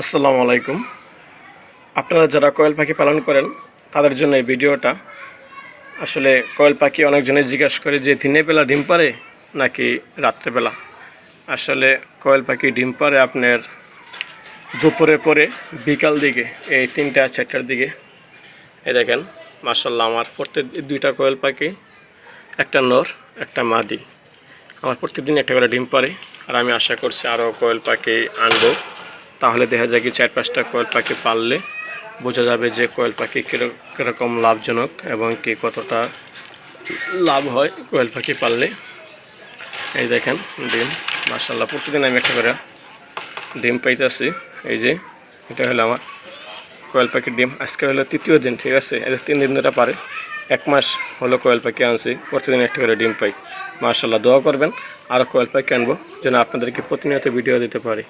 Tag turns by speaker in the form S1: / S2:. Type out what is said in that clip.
S1: আসসালামু আলাইকুম। আপনারা যারা কোয়েল পাখি পালন করেন, তাদের জন্য এই ভিডিওটা। আসলে কোয়েল পাখি অনেকজনে জিজ্ঞাসা করে যে দিনের বেলা ডিম পারে নাকি রাত্রেবেলা আসলে কোয়েল পাখি ডিম পারে আপনার দুপুরে পরে, বিকাল দিকে, এই তিনটা, চারটার দিকে। এই দেখেন মার্শাল্লাহ আমার প্রত্যেক দুইটা কোয়েল পাখি, একটা নর, একটা মাদি। আমার প্রত্যেকদিন একটা করে ডিম পারে আর আমি আশা করছি আরও কোয়েল পাখি আনব। তাহলে দেখা যায় কি চার পাঁচটা কোয়েল পাখি পাললে বোঝা যাবে যে কোয়েল পাখি কিরক- কীরকম লাভজনক এবং কি কতটা লাভ হয় কোয়েল পাখি পাললে। এই দেখেন, ডিম মার্শাল্লাহ প্রতিদিন আমি একটা করে ডিম পাইতেছি। এই যে, এটা হলো আমার কোয়েল পাখির ডিম। আজকে হলো তৃতীয় দিন, ঠিক আছে? এদের তিন দিন ধরে পারে। এক মাস হলো কোয়েল পাখি আনছি, প্রতিদিন একটা করে ডিম পাই। মার্শাল্লাহ দোয়া করবেন। আরও কোয়েল পাখি আনব, যেন আপনাদেরকে প্রতিনিয়ত ভিডিও দিতে পারি।